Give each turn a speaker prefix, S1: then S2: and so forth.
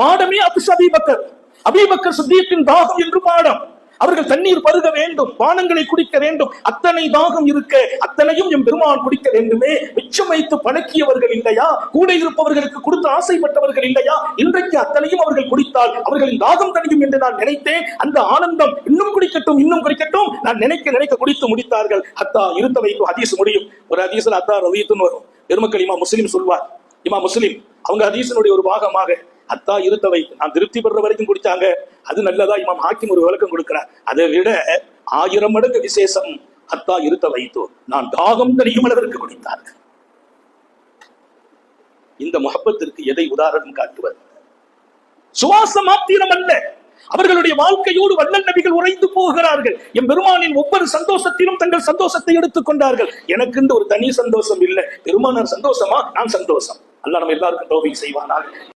S1: பாடமே அபிஸ் அபிபக்கர். அபீபக்கர் சித்தியத்தின் தாகம் என்று பாடம். அவர்கள் தண்ணீர் பருக வேண்டும் பானங்களை குடிக்க வேண்டும். அத்தனை தாகம் இருக்க அத்தனையும் என் பெருமான் குடிக்க வேண்டுமே. மிச்சம் வைத்து பழக்கியவர்கள் இல்லையா? கூட இருப்பவர்களுக்கு கொடுத்து ஆசைப்பட்டவர்கள் இல்லையா? இன்றைக்கு அத்தனையும் அவர்கள் குடித்தால் அவர்களின் தாகம் தணியும் என்று நான் நினைத்தேன். அந்த ஆனந்தம் இன்னும் குடிக்கட்டும் இன்னும் குடிக்கட்டும். நான் நினைக்க நினைக்க குடித்து முடித்தார்கள். அத்தா இருந்த வைக்கும் அதீஸ் முடியும். ஒரு அதீசன் அத்தா ரவியத்துன்னு வரும். பெருமக்கள் இமா முஸ்லீம் சொல்வார். இமா முஸ்லீம் அவங்க அதீசனுடைய ஒரு பாகமாக அத்தா இருத்த நான் திருப்தி பெற வரைக்கும் குடித்தாங்க. அது நல்லதா? இமாம் ஹாக்கிம் ஒரு விளக்கம் கொடுக்கிறார். அதை விட ஆயிரம் மடங்கு விசேஷம் அத்தா இருத்த வைத்து நான் தாகம் தெரியும் அளவிற்கு குடித்தார்கள். இந்த முகப்பத்திற்கு எதை உதாரணம் காட்டுவது? சுவாச மாத்திரம் அல்ல அவர்களுடைய வாழ்க்கையோடு வல்லல் நபிகள் உறைந்து போகிறார்கள். என் பெருமானின் ஒவ்வொரு சந்தோஷத்திலும் தங்கள் சந்தோஷத்தை எடுத்துக் கொண்டார்கள். எனக்கு இந்த ஒரு தனி சந்தோஷம் இல்லை. பெருமானார் சந்தோஷமா? நான் சந்தோஷம். அல்ல நம்ம எல்லாருக்கும் தோல்வி செய்வானாக.